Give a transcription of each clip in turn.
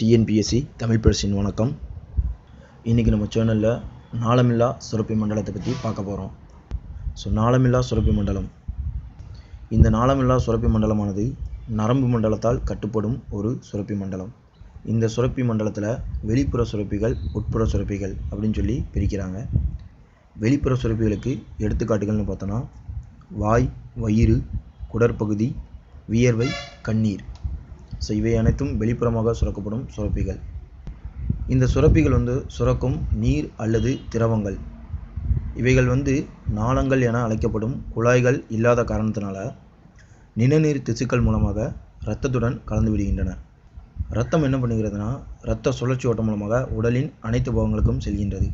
TNPSC Tamil பரிசின் வணக்கம். இன்றைக்கி நம்ம சேனலில் நாளமில்லா சுரப்பி மண்டலத்தை பற்றி பார்க்க போகிறோம் ஸோ நாளமில்லா சுரப்பி மண்டலம். இந்த நாளமில்லா சுரப்பி மண்டலமானது நரம்பு மண்டலத்தால் கட்டுப்படும் ஒரு சுரப்பி மண்டலம். இந்த சுரப்பி மண்டலத்தில் வெளிப்புற சுரப்பிகள் உட்புற சுரப்பிகள் அப்படின்னு சொல்லி பிரிக்கிறாங்க. வெளிப்புற சுரப்பிகளுக்கு எடுத்துக்காட்டுகள்னு பார்த்தோன்னா வாய் வயிறு குடற்பகுதி வியர்வை கண்ணீர். ஸோ இவை அனைத்தும் வெளிப்புறமாக சுரக்கப்படும் சுரப்பிகள். இந்த சுரப்பிகள் வந்து சுரக்கும் நீர் அல்லது திரவங்கள். இவைகள் வந்து நாளங்கள் என அழைக்கப்படும் குழாய்கள் இல்லாத காரணத்தினால நிணநீர் திசுக்கள் மூலமாக இரத்தத்துடன் கலந்து விடுகின்றன. ரத்தம் என்ன பண்ணுகிறதுனா இரத்த சுழற்சி ஓட்டம் மூலமாக உடலின் அனைத்து பாகங்களுக்கும் செல்கின்றது.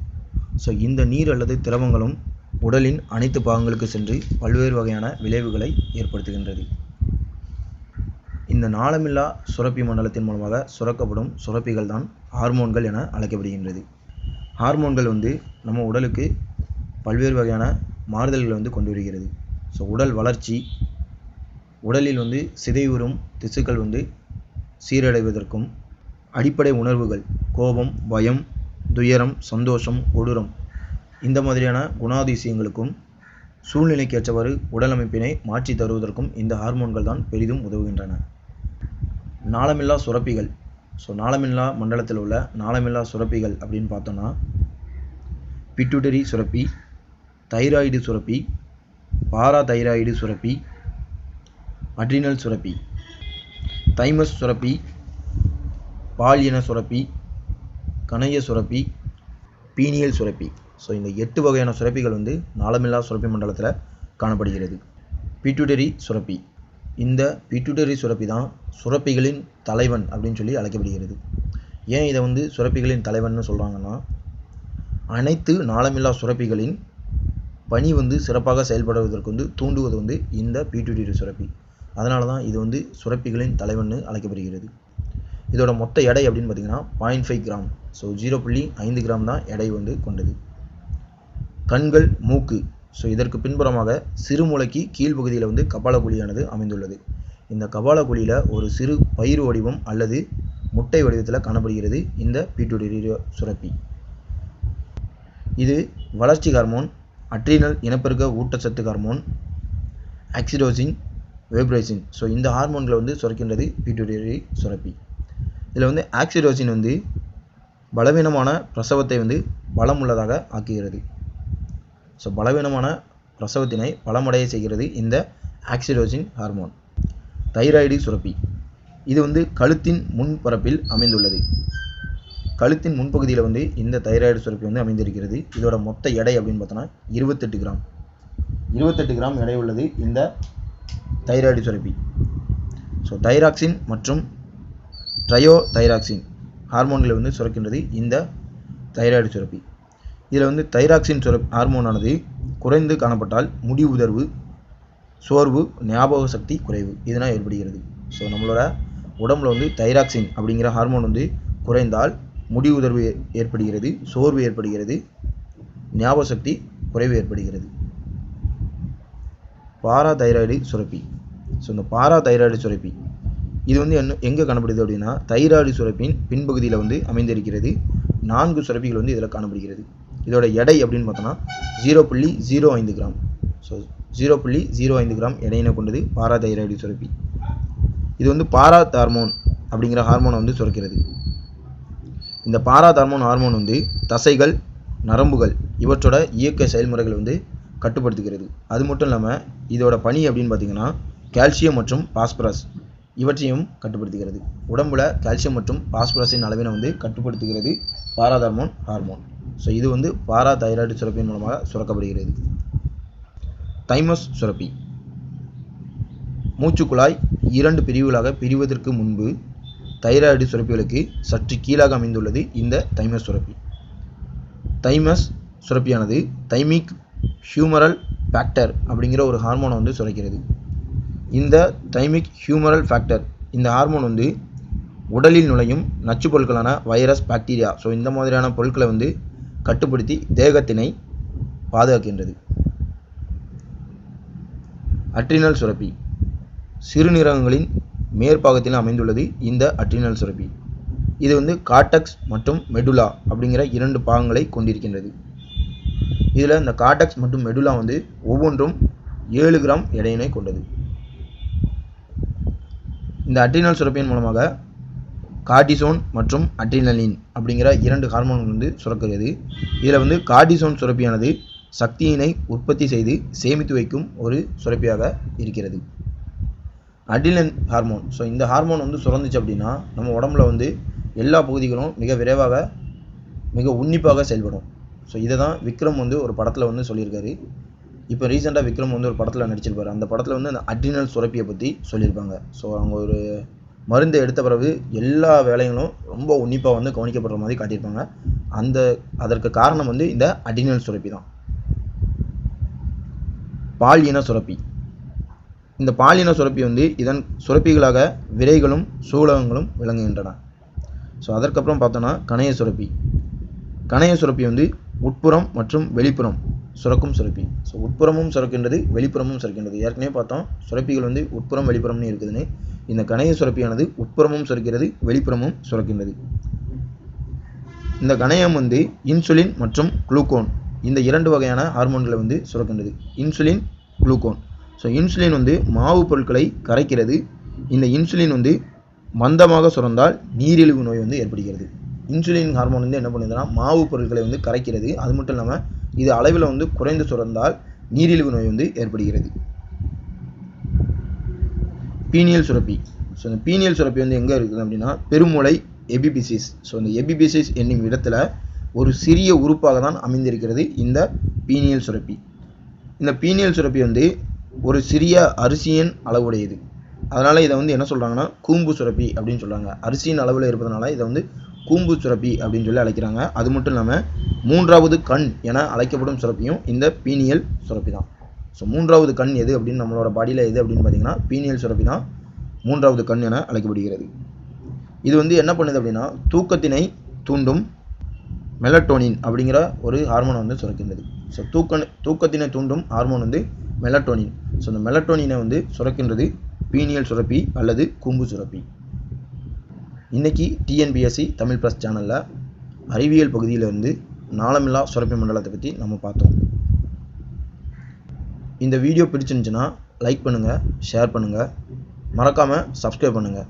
ஸோ இந்த நீர் அல்லது திரவங்களும் உடலின் அனைத்து பாகங்களுக்கு சென்று பல்வேறு வகையான விளைவுகளை ஏற்படுத்துகின்றது. இந்த நாளமில்லா சுரப்பி மண்டலத்தின் மூலமாக சுரக்கப்படும் சுரப்பிகள் தான் ஹார்மோன்கள் என அழைக்கப்படுகின்றது. ஹார்மோன்கள் வந்து நம்ம உடலுக்கு பல்வேறு வகையான மாறுதல்களை வந்து கொண்டு வருகிறது. ஸோ உடல் வளர்ச்சி உடலில் வந்து சிதைவுறும் திசுக்கள் வந்து சீரடைவதற்கும் அடிப்படை உணர்வுகள் கோபம் பயம் துயரம் சந்தோஷம் கொடூரம் இந்த மாதிரியான குணாதிசயங்களுக்கும் சூழ்நிலைக்கேற்றவாறு உடல் அமைப்பினை மாற்றி தருவதற்கும் இந்த ஹார்மோன்கள் தான் பெரிதும் உதவுகின்றன. நாளமில்லா சுரப்பிகள். ஸோ நாளமில்லா மண்டலத்தில் உள்ள நாளமில்லா சுரப்பிகள் அப்படின்னு பார்த்தோன்னா பிட்டுடரி சுரப்பி தைராய்டு சுரப்பி பாரா தைராய்டு சுரப்பி அட்ரினல் சுரப்பி தைமஸ் சுரப்பி பாலியன சுரப்பி கணைய சுரப்பி பீனியல் சுரப்பி. ஸோ இந்த எட்டு வகையான சுரப்பிகள் வந்து நாளமில்லா சுரப்பி மண்டலத்தில் காணப்படுகிறது. பிட்டுடரி சுரப்பி. இந்த பிட்யூட்டரி சுரப்பி தான் சுரப்பிகளின் தலைவன் அப்படின்னு சொல்லி அழைக்கப்படுகிறது. ஏன் இதை வந்து சுரப்பிகளின் தலைவன் சொல்கிறாங்கன்னா அனைத்து நாளமில்லா சுரப்பிகளின் பணி வந்து சிறப்பாக செயல்படுவதற்கு வந்து தூண்டுவது வந்து இந்த பிட்டுட்டரி சுரப்பி. அதனால தான் இது வந்து சுரப்பிகளின் தலைவன் அழைக்கப்படுகிறது. இதோட மொத்த எடை அப்படின்னு பார்த்தீங்கன்னா point five gram. So zero புள்ளி ஐந்து கிராம் தான் எடை வந்து கொண்டது. கண்கள் மூக்கு ஸோ இதற்கு பின்புறமாக சிறுமூளைக்கு கீழ்ப்பகுதியில் வந்து கபால குழியானது அமைந்துள்ளது. இந்த கபால குழியில் ஒரு சிறு பயிர் வடிவம் அல்லது முட்டை வடிவத்தில் காணப்படுகிறது இந்த பீட்டுடரி சுரப்பி. இது வளர்ச்சி ஹார்மோன் அட்ரினல் இனப்பெருக்க ஊட்டச்சத்து ஹார்மோன் ஆக்சிடோசின் வேப்ரைசின். ஸோ இந்த ஹார்மோன்களை வந்து சுரக்கின்றது பீட்டுடரி சுரப்பி. இதில் வந்து ஆக்சிடோசின் வந்து பலவீனமான பிரசவத்தை வந்து பலமுள்ளதாக ஆக்குகிறது. ஸோ பலவீனமான பிரசவத்தினை பலமடைய செய்கிறது இந்த ஆக்சிடோசின் ஹார்மோன். தைராய்டு சுரப்பி. இது வந்து கழுத்தின் முன்பரப்பில் அமைந்துள்ளது. கழுத்தின் முன்பகுதியில் வந்து இந்த தைராய்டு சுரப்பி வந்து அமைந்திருக்கிறது. இதோட மொத்த எடை அப்படின்னு பார்த்தோன்னா இருபத்தெட்டு கிராம். இருபத்தெட்டு கிராம் எடை உள்ளது இந்த தைராய்டு சுரப்பி. ஸோ தைராக்சின் மற்றும் ட்ரையோ தைராக்சின் ஹார்மோன்களை வந்து சுரக்கின்றது இந்த தைராய்டு சுரப்பி. இதில் வந்து தைராக்சின் சுர ஹார்மோனானது குறைந்து காணப்பட்டால் முடி உதர்வு சோர்வு ஞாபக சக்தி குறைவு. இதனால் ஏற்படுகிறது. ஸோ நம்மளோட உடம்புல வந்து தைராக்சின் அப்படிங்கிற ஹார்மோன் வந்து குறைந்தால் முடி உதர்வு ஏற்படுகிறது சோர்வு ஏற்படுகிறது ஞாபக சக்தி குறைவு ஏற்படுகிறது. பாரா தைராய்டு சுரப்பி. ஸோ இந்த பாரா தைராய்டு சுரப்பி. இது வந்து என்ன எங்கே காணப்படுது அப்படின்னா தைராய்டு சுரப்பின் பின்பகுதியில் வந்து அமைந்திருக்கிறது. நான்கு சுரப்பிகள் வந்து இதில் காணப்படுகிறது. இதோட எடை அப்படின்னு பார்த்தோன்னா ஜீரோ புள்ளி ஜீரோ ஐந்து கிராம் ஸோ ஜீரோ புள்ளி ஜீரோ ஐந்து கிராம் எடையினை கொண்டது பாரா தைராய்டு சுரப்பி. இது வந்து பாரா ஹார்மோன் அப்படிங்கிற ஹார்மோனை வந்து சுரக்கிறது. இந்த பாரா ஹார்மோன் ஹார்மோன் வந்து தசைகள் நரம்புகள் இவற்றோட இயக்க செயல்முறைகளை வந்து கட்டுப்படுத்துகிறது. அது மட்டும் இல்லாமல் இதோட பணி அப்படின்னு பார்த்தீங்கன்னா கால்சியம் மற்றும் பாஸ்பரஸ் இவற்றையும் கட்டுப்படுத்துகிறது. உடம்புல கால்சியம் மற்றும் பாஸ்பரஸின் அளவினை வந்து கட்டுப்படுத்துகிறது பாராதார்மோன் ஹார்மோன் ஸோ இது வந்து பாரா தைராய்டு சுரப்பின் மூலமாக சுரக்கப்படுகிறது. தைமஸ் சுரப்பி. மூச்சுக்குழாய் இரண்டு பிரிவுகளாக பிரிவதற்கு முன்பு தைராய்டு சுரப்பிகளுக்கு சற்று கீழாக அமைந்துள்ளது இந்த தைமஸ் சுரப்பி. தைமஸ் சுரப்பியானது தைமிக் ஹியூமரல் ஃபேக்டர் அப்படிங்கிற ஒரு ஹார்மோனை வந்து சுரக்கிறது. இந்த தைமிக் ஹியூமரல் ஃபேக்டர் இந்த ஹார்மோன் வந்து உடலில் நுழையும் நச்சு பொருட்களான வைரஸ் பாக்டீரியா ஸோ இந்த மாதிரியான பொருட்களை வந்து கட்டுப்படுத்தி தேகத்தினை பாதுகாக்கின்றது. அட்ரினல் சுரப்பி. சிறுநீரகங்களின் மேற்பாகத்தில் அமைந்துள்ளது இந்த அட்ரினல் சுரப்பி. இது வந்து காட்டக்ஸ் மற்றும் மெடுலா அப்படிங்கிற இரண்டு பாகங்களை கொண்டிருக்கின்றது. இதில் இந்த காட்டக்ஸ் மற்றும் மெடுலா வந்து ஒவ்வொன்றும் ஏழு கிராம் எடையினை கொண்டது. இந்த அட்ரினல் சுரப்பியின் மூலமாக கார்டிசோன் மற்றும் அட்ரினலின் அப்படிங்கிற இரண்டு ஹார்மோன்கள் வந்து சுரக்கிறது. இதில் வந்து கார்டிசோன் சுரப்பியானது சக்தியினை உற்பத்தி செய்து சேமித்து வைக்கும் ஒரு சுரப்பியாக இருக்கிறது. Adrenal hormone. ஸோ இந்த ஹார்மோன் வந்து சுரந்துச்சு அப்படின்னா நம்ம உடம்புல வந்து எல்லா பகுதிகளும் மிக விரைவாக மிக உன்னிப்பாக செயல்படும். ஸோ இதை தான் விக்ரம் வந்து ஒரு படத்தில் வந்து சொல்லியிருக்காரு. இப்போ ரீசெண்டாக விக்ரம் வந்து ஒரு படத்தில் நடிச்சிருப்பார். அந்த படத்தில் வந்து அந்த அட்ரினல் சுரப்பியை பற்றி சொல்லியிருப்பாங்க. ஸோ அவங்க ஒரு மருந்து எடுத்த பிறகு எல்லா வேலைகளும் ரொம்ப உன்னிப்பாக வந்து கவனிக்கப்படுற மாதிரி காட்டியிருப்பாங்க. அந்த அதற்கு காரணம் வந்து இந்த அடினல் சுரப்பி தான். பாலின சுரப்பி. இந்த பாலின சுரப்பி வந்து இதன் சுரப்பிகளாக விரைகளும் சூலகங்களும் விளங்குகின்றன. ஸோ அதற்கப்புறம் பார்த்தோன்னா கணைய சுரப்பி. கணைய சுரப்பி வந்து உட்புறம் மற்றும் வெளிப்புறம் சுரக்கும் சுரப்பி. ஸோ உட்புறமும் சுரக்கின்றது வெளிப்புறமும் சுரக்கின்றது. ஏற்கனவே பார்த்தோம் சுரப்பிகள் வந்து உட்புறம் வெளிப்புறம்னு இருக்குதுன்னு. இந்த கணைய சுரப்பியானது உட்புறமும் சுரக்கிறது வெளிப்புறமும் சுரக்கின்றது. இந்த கணையம் வந்து இன்சுலின் மற்றும் குளுக்கோன். இந்த இரண்டு வகையான ஹார்மோன்களை வந்து சுரக்கின்றது. Insulin glucagon. ஸோ இன்சுலின் வந்து மாவு பொருட்களை கரைக்கிறது. இந்த இன்சுலின் வந்து மந்தமாக சுரந்தால் நீரிழிவு நோய் வந்து ஏற்படுகிறது. இன்சுலின் ஹார்மோன் வந்து என்ன பண்ணுதுன்னா மாவு பொருட்களை வந்து கரைக்கிறது. அது மட்டும் இல்லாமல் இது அளவில் வந்து குறைந்து சுரந்தால் நீரிழிவு நோய் வந்து ஏற்படுகிறது. பீனியல் சுரப்பி. ஸோ இந்த பீனியல் சுரப்பி வந்து எங்கே இருக்குது அப்படின்னா பெருமுளை எபிபிசிஸ் ஸோ இந்த எபிபிசிஸ் என்னும் இடத்துல ஒரு சிறிய உறுப்பாக தான் அமைந்திருக்கிறது இந்த பீனியல் சுரப்பி. இந்த பீனியல் சுரப்பி வந்து ஒரு சிறிய அரிசியின் அளவுடையது. அதனால் இதை வந்து என்ன சொல்கிறாங்கன்னா கூம்பு சுரப்பி அப்படின்னு சொல்கிறாங்க அரிசியின் அளவில் இருப்பதனால இதை வந்து கூம்பு சுரப்பி அப்படின்னு சொல்லி அழைக்கிறாங்க. அது மட்டும் இல்லாமல் மூன்றாவது கண் என அழைக்கப்படும் சுரப்பியும் இந்த பீனியல் சுரப்பி தான் ஸோ மூன்றாவது கண் எது அப்படின்னு நம்மளோட பாடியில் எது அப்படின்னு பார்த்தீங்கன்னா பீனியல் சுரப்பி தான் மூன்றாவது கண் என அழைக்கப்படுகிறது. இது வந்து என்ன பண்ணுது அப்படின்னா தூக்கத்தினை தூண்டும் மெலட்டோனின் அப்படிங்கிற ஒரு ஹார்மோன் வந்து சுரக்கின்றது. ஸோ தூக்க தூக்கத்தினை தூண்டும் ஹார்மோன் வந்து மெலட்டோனின் ஸோ இந்த மெலட்டோனினை வந்து சுரக்கின்றது பீனியல் சுரப்பி அல்லது கூம்பு சுரப்பி. இன்றைக்கி டிஎன்பிஎஸ்சி தமிழ் ப்ளஸ் சேனலில் அறிவியல் பகுதியிலிருந்து நாளமில்லா சுரப்பி மண்டலத்தை பற்றி நம்ம பார்த்தோம். இந்த வீடியோ பிடிச்சிருந்துச்சுன்னா லைக் பண்ணுங்கள் ஷேர் பண்ணுங்கள் மறக்காமல் சப்ஸ்கிரைப் பண்ணுங்கள்